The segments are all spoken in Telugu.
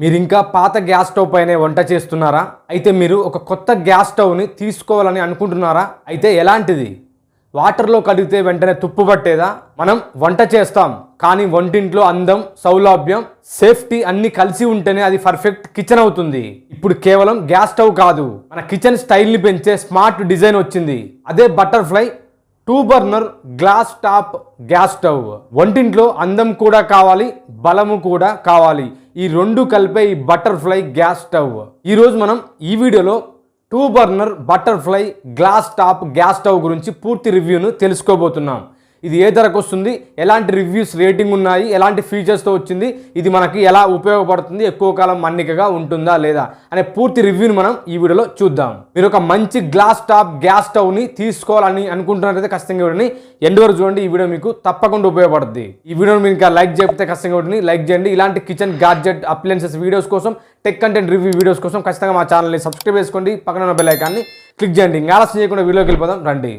మీరు ఇంకా పాత గ్యాస్ స్టవ్ పైనే వంట చేస్తున్నారా? అయితే మీరు ఒక కొత్త గ్యాస్ స్టవ్ని తీసుకోవాలని అనుకుంటున్నారా? అయితే ఎలాంటిది? వాటర్లో కడిగితే వెంటనే తుప్పు పట్టేదా? మనం వంట చేస్తాం కానీ వంటింట్లో అందం సౌలభ్యం సేఫ్టీ అన్ని కలిసి ఉంటేనే అది పర్ఫెక్ట్ కిచెన్ అవుతుంది. ఇప్పుడు కేవలం గ్యాస్ స్టవ్ కాదు మన కిచెన్ స్టైల్ని పెంచే స్మార్ట్ డిజైన్ వచ్చింది. అదే Butterfly two burner glass top gas stove. వంటింట్లో అందం కూడా కావాలి బలము కూడా కావాలి. ఈ రెండు కలిపే ఈ బటర్ఫ్లై గ్యాస్ స్టవ్. ఈరోజు మనం ఈ వీడియోలో two burner Butterfly glass top gas stove గురించి పూర్తి రివ్యూను తెలుసుకోబోతున్నాం. ఇది ఏ ధరకు వస్తుంది? ఎలాంటి రివ్యూస్ రేటింగ్ ఉన్నాయి? ఎలాంటి ఫీచర్స్తో వచ్చింది? ఇది మనకి ఎలా ఉపయోగపడుతుంది? ఎక్కువ కాలం మన్నికగా ఉంటుందా లేదా? అనే పూర్తి రివ్యూని మనం ఈ వీడియోలో చూద్దాం. మీరు ఒక మంచి గ్లాస్ టాప్ గ్యాస్ స్టవ్ని తీసుకోవాలని అనుకుంటున్నారైతే ఖచ్చితంగా వీడియోని ఎండ్ వరకు చూడండి. ఈ వీడియో మీకు తప్పకుండా ఉపయోగపడుతుంది ఈ వీడియోని మీరు ఇంకా లైక్ చేస్తే ఖచ్చితంగా వీడియోని లైక్ చేయండి. ఇలాంటి కిచెన్ గాడ్జెట్ అప్లయన్సెస్ వీడియోస్ కోసం టెక్ కంటెంట్ రివ్యూ వీడియోస్ కోసం ఖచ్చితంగా మా ఛానల్ని సబ్స్క్రైబ్ చేసుకోండి. పక్కన ఉన్న బెల్ ఐకాన్ని క్లిక్ చేయండి. ఇంకా ఆలస్యం చేయకుండా వీడియోకి వెళ్ళిపోదాం. రండి.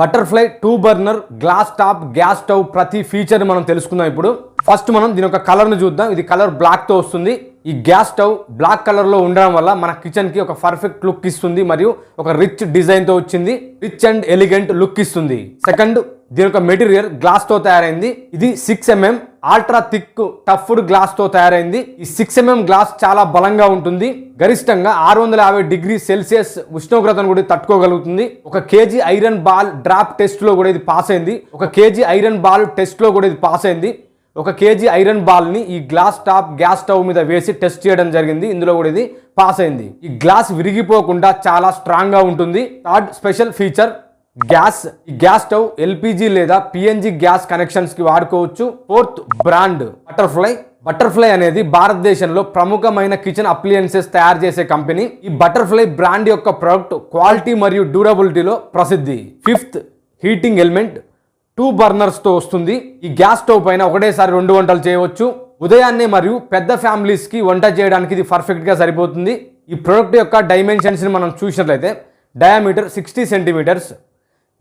Butterfly two burner glass top gas stove ప్రతి ఫీచర్ మనం తెలుసుకుందాం ఇప్పుడు. ఫస్ట్ మనం దీని యొక్క కలర్ని చూద్దాం. ఇది కలర్ బ్లాక్తో వస్తుంది. ఈ గ్యాస్ స్టవ్ బ్లాక్ కలర్లో ఉండడం వల్ల మన కిచెన్కి ఒక పర్ఫెక్ట్ లుక్ ఇస్తుంది మరియు ఒక రిచ్ డిజైన్తో వచ్చింది. రిచ్ అండ్ ఎలిగెంట్ లుక్ ఇస్తుంది. సెకండ్ దీని యొక్క మెటీరియల్ గ్లాస్తో తయారైంది. ఇది సిక్స్ ఎంఎం ఆల్ట్రా థిక్ టఫ్డ్ గ్లాస్తో తయారైంది. ఈ సిక్స్ ఎంఎం గ్లాస్ చాలా బలంగా ఉంటుంది. గరిష్టంగా ఆరు వందల యాభై డిగ్రీ సెల్సియస్ ఉష్ణోగ్రతను కూడా తట్టుకోగలుగుతుంది. ఒక కేజీ ఐరన్ బాల్ డ్రాప్ టెస్ట్లో కూడా ఇది పాస్ అయింది ఒక కేజీ ఐరన్ బాల్ టెస్ట్లో కూడా ఇది పాస్ అయింది ఒక కేజీ ఐరన్ బాల్ని ఈ గ్లాస్ టాప్ గ్యాస్ స్టవ్ మీద వేసి టెస్ట్ చేయడం జరిగింది. ఇందులో కూడా ఇది పాస్ అయింది. ఈ గ్లాస్ విరిగిపోకుండా చాలా స్ట్రాంగ్గా ఉంటుంది. Third special feature gas. ఈ గ్యాస్ స్టవ్ ఎల్పిజి లేదా పిఎన్జి గ్యాస్ కనెక్షన్స్కి వాడుకోవచ్చు. Fourth brand butterfly. బటర్ఫ్లై అనేది భారతదేశంలో ప్రముఖమైన కిచెన్ అప్లియన్సెస్ తయారు చేసే కంపెనీ. ఈ బటర్ఫ్లై బ్రాండ్ యొక్క ప్రొడక్ట్ క్వాలిటీ మరియు డ్యూరబిలిటీలో ప్రసిద్ధి. Fifth heating element. టూ బర్నర్స్తో వస్తుంది. ఈ గ్యాస్ స్టవ్ పైన ఒకటేసారి రెండు వంటలు చేయవచ్చు. ఉదయాన్నే మరియు పెద్ద ఫ్యామిలీస్కి వంట చేయడానికి ఇది పర్ఫెక్ట్గా సరిపోతుంది. ఈ ప్రోడక్ట్ యొక్క డైమెన్షన్స్ని మనం చూసినట్లయితే diameter sixty centimetres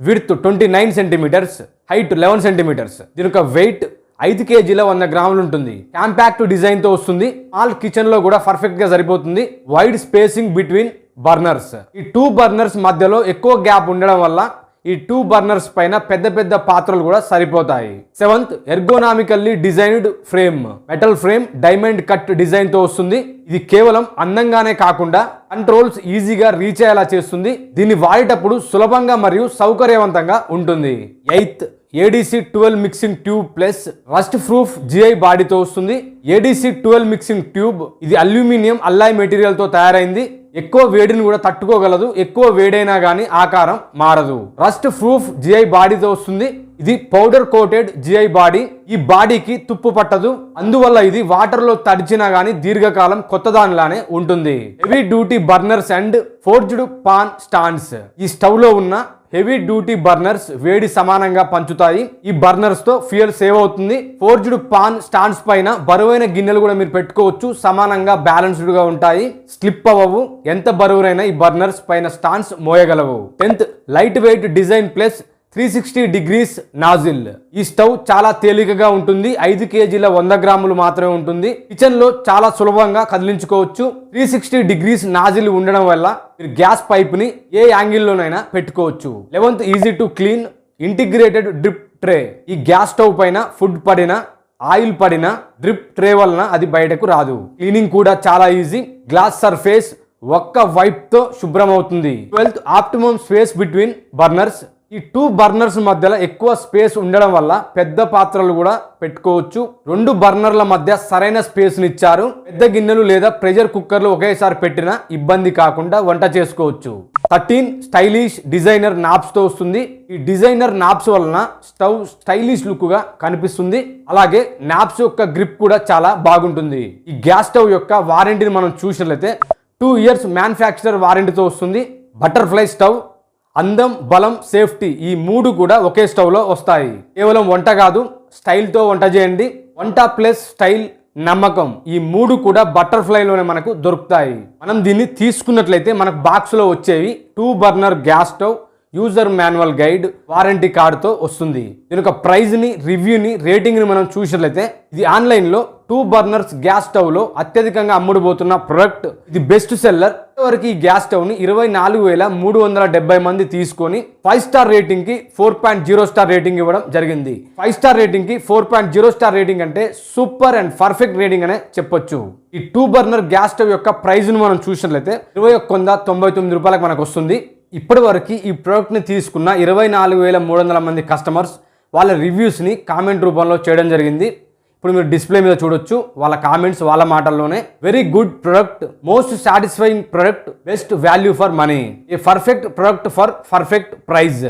width twenty nine centimetres height eleven centimetres. దీని యొక్క వెయిట్ ఐదు కేజీల వంద గ్రాములు ఉంటుంది. కాంపాక్ట్ డిజైన్తో వస్తుంది. ఆల్ కిచెన్లో కూడా పర్ఫెక్ట్గా సరిపోతుంది. Wide spacing between burners. ఈ టూ బర్నర్స్ మధ్యలో ఎక్కువ గ్యాప్ ఉండడం వల్ల ఈ టూ బర్నర్స్ పైన పెద్ద పెద్ద పాత్రలు కూడా సరిపోతాయి. Seventh ergonomically designed frame. Metal frame diamond cut డిజైన్తో వస్తుంది. ఇది కేవలం అందంగానే కాకుండా కంట్రోల్స్ ఈజీగా రీచ్ అయ్యేలా చేస్తుంది. దీన్ని వాడేటప్పుడు సులభంగా మరియు సౌకర్యవంతంగా ఉంటుంది. Eighth ADC twelve mixing tube plus rust proof GI బాడీతో వస్తుంది. ఏడీసీ ట్వెల్వ్ మిక్సింగ్ ట్యూబ్ ఇది అల్యూమినియం అల్లాయ్ మెటీరియల్తో తయారైంది. ఎక్కువ వేడిని కూడా తట్టుకోగలదు ఎక్కువ వేడైనా కానీ ఆకారం మారదు. రస్ట్ ప్రూఫ్ జిఐ బాడీతో వస్తుంది. ఇది పౌడర్ కోటెడ్ జిఐ బాడీ ఈ బాడీకి తుప్పు పట్టదు. అందువల్ల ఇది వాటర్లో తడిచినా గానీ దీర్ఘకాలం కొత్తదానిలానే ఉంటుంది. Heavy duty burners and forged pan stands ఈ స్టవ్లో ఉన్న హెవీ డ్యూటీ బర్నర్స్ వేడి సమానంగా పంచుతాయి. ఈ బర్నర్స్తో ఫ్యూయల్ సేవ్ అవుతుంది. ఫోర్జ్డ్ పాన్ స్టాండ్స్ పైన బరువైన గిన్నెలు కూడా మీరు పెట్టుకోవచ్చు. సమానంగా బ్యాలెన్స్డ్గా ఉంటాయి. స్లిప్ అవ్వవు. ఎంత బరువునైనా ఈ బర్నర్స్ పైన stands మోయగలవు. Tenth light weight design plus three sixty degrees nozzle. ఈ స్టవ్ చాలా తేలికగా ఉంటుంది. ఐదు కేజీల వంద గ్రాములు మాత్రమే ఉంటుంది. కిచెన్లో చాలా సులభంగా కదిలించుకోవచ్చు. త్రీ సిక్స్టీ డిగ్రీస్ నాజిల్ ఉండడం వల్ల మీరు గ్యాస్ పైప్ని ఏ యాంగిల్లోనైనా పెట్టుకోవచ్చు. Eleventh easy to clean integrated drip tray. ఈ గ్యాస్ స్టవ్ పైన ఫుడ్ పడిన ఆయిల్ పడిన డ్రిప్ ట్రే వలన అది బయటకు రాదు. క్లీనింగ్ కూడా చాలా ఈజీ. గ్లాస్ సర్ఫేస్ ఒక్క వైప్తో శుభ్రం అవుతుంది twelfth optimum space between burners. ఈ టూ బర్నర్స్ మధ్యలో ఎక్కువ స్పేస్ ఉండడం వల్ల పెద్ద పాత్రలు కూడా పెట్టుకోవచ్చు. రెండు బర్నర్ల మధ్య సరైన స్పేస్ని ఇచ్చారు. పెద్ద గిన్నెలు లేదా ప్రెషర్ కుక్కర్లు ఒకేసారి పెట్టినా ఇబ్బంది కాకుండా వంట చేసుకోవచ్చు. థర్టీన్ స్టైలిష్ డిజైనర్ నాప్స్తో వస్తుంది. ఈ డిజైనర్ నాబ్స్ వలన స్టవ్ స్టైలిష్ లుక్గా కనిపిస్తుంది. అలాగే నాబ్స్ యొక్క గ్రిప్ కూడా చాలా బాగుంటుంది. ఈ గ్యాస్ స్టవ్ యొక్క వారంటీని మనం చూసినట్లయితే టూ ఇయర్స్ మ్యానుఫ్యాక్చరర్ వారంటీతో వస్తుంది. బటర్ఫ్లై స్టవ్ అందం బలం సేఫ్టీ ఈ మూడు కూడా ఒకే స్టవ్లో వస్తాయి. కేవలం వంట కాదు స్టైల్తో వంట చేయండి. వంట ప్లస్ స్టైల్ నమ్మకం ఈ మూడు కూడా బటర్ఫ్లైలోనే మనకు దొరుకుతాయి. మనం దీన్ని తీసుకున్నట్లయితే మనకు బాక్స్లో వచ్చేవి two burner gas stove user manual guide warranty కార్డుతో వస్తుంది. దీని యొక్క ప్రైజ్ని రివ్యూని రేటింగ్ని మనం చూసినట్లయితే ఇది ఆన్లైన్లో టూ బర్నర్స్ గ్యాస్ స్టవ్లో అత్యధికంగా అమ్ముడుపోతున్న ప్రొడక్ట్. ఇది బెస్ట్ సెల్లర్. వరకు ఈ గ్యాస్ స్టవ్ని ఇరవై నాలుగు వేల మూడు వందల డెబ్బై మంది తీసుకొని five star రేటింగ్కి four point zero star rating ఇవ్వడం జరిగింది. Five star రేటింగ్కి four point zero star rating అంటే సూపర్ అండ్ పర్ఫెక్ట్ రేటింగ్ అనే చెప్పొచ్చు. ఈ టూ బర్నర్ గ్యాస్ స్టవ్ యొక్క ప్రైస్ను మనం చూసినట్లయితే ఇరవై ఒక్క వంద తొంభై తొమ్మిది రూపాయలకు మనకు వస్తుంది. ఇప్పటి వరకు ఈ ప్రోడక్ట్ని తీసుకున్న ఇరవై నాలుగు వేల మూడు వందల మంది కస్టమర్స్ వాళ్ళ రివ్యూస్ని కామెంట్ రూపంలో చేయడం జరిగింది. ఇప్పుడు మీరు డిస్ప్లే మీద చూడొచ్చు. వాళ్ళ కామెంట్స్ వాళ్ళ మాటల్లోనే. Very good product most satisfying product best value for money a perfect product for perfect price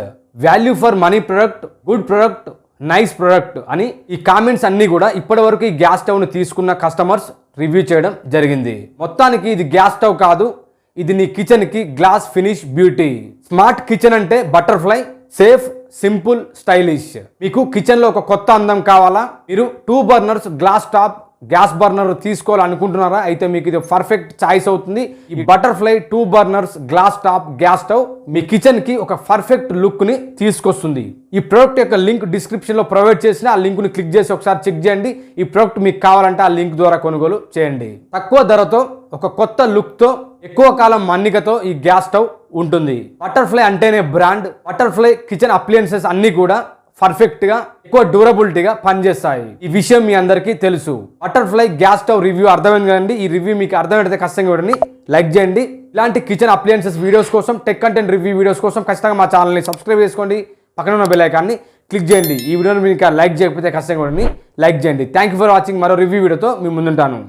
value for money product good product nice product అని ఈ కామెంట్స్ అన్ని కూడా ఇప్పటి వరకు ఈ గ్యాస్ స్టవ్ని తీసుకున్న కస్టమర్స్ రివ్యూ చేయడం జరిగింది. మొత్తానికి ఇది గ్యాస్ స్టవ్ కాదు. ఇది నీ కిచెన్కి glass finish beauty smart kitchen అంటే బటర్ఫ్లై సేఫ్ సింపుల్ స్టైలిష్. మీకు కిచెన్లో ఒక కొత్త అందం కావాలా? మీరు two burners glass top gas burner తీసుకోవాలనుకుంటున్నారా? అయితే మీకు ఇది పర్ఫెక్ట్ చాయిస్ అవుతుంది. ఈ Butterfly two burners glass top gas stove మీ కిచెన్కి ఒక పర్ఫెక్ట్ లుక్ని తీసుకొస్తుంది. ఈ ప్రోడక్ట్ యొక్క లింక్ డిస్క్రిప్షన్లో ప్రొవైడ్ చేసిన ఆ లింక్ని క్లిక్ చేసి ఒకసారి చెక్ చేయండి. ఈ ప్రోడక్ట్ మీకు కావాలంటే ఆ లింక్ ద్వారా కొనుగోలు చేయండి. తక్కువ ధరతో ఒక కొత్త లుక్తో ఎక్కువ కాలం మన్నికతో ఈ గ్యాస్ స్టవ్ ఉంటుంది. బటర్ఫ్లై అంటేనే బ్రాండ్. బటర్ఫ్లై కిచెన్ అప్లియన్సెస్ అన్ని కూడా పర్ఫెక్ట్గా ఎక్కువ డ్యూరబిలిటీగా పనిచేస్తాయి. ఈ విషయం మీ అందరికీ తెలుసు. బటర్ఫ్లై గ్యాస్ స్టవ్ రివ్యూ అర్థమైంది కదండి ఈ రివ్యూ మీకు అర్థమైతే ఖచ్చితంగా ఇవ్వండి లైక్ చేయండి. ఇలాంటి కిచెన్ అప్లియన్సెస్ వీడియోస్ కోసం టెక్ కంటెంట్ రివ్యూ వీడియోస్ కోసం ఖచ్చితంగా మా ఛానల్ని సబ్స్క్రైబ్ చేసుకోండి. పక్కన ఉన్న బెల్ఐకాన్ని క్లిక్ చేయండి. ఈ వీడియోని మీకు లైక్ చేయకపోతే ఖచ్చితంగా ఇవ్వండి లైక్ చేయండి. థ్యాంక్ యూ ఫర్ వాచింగ్ మరో రివ్యూ వీడియోతో మీ ముందుంటాను.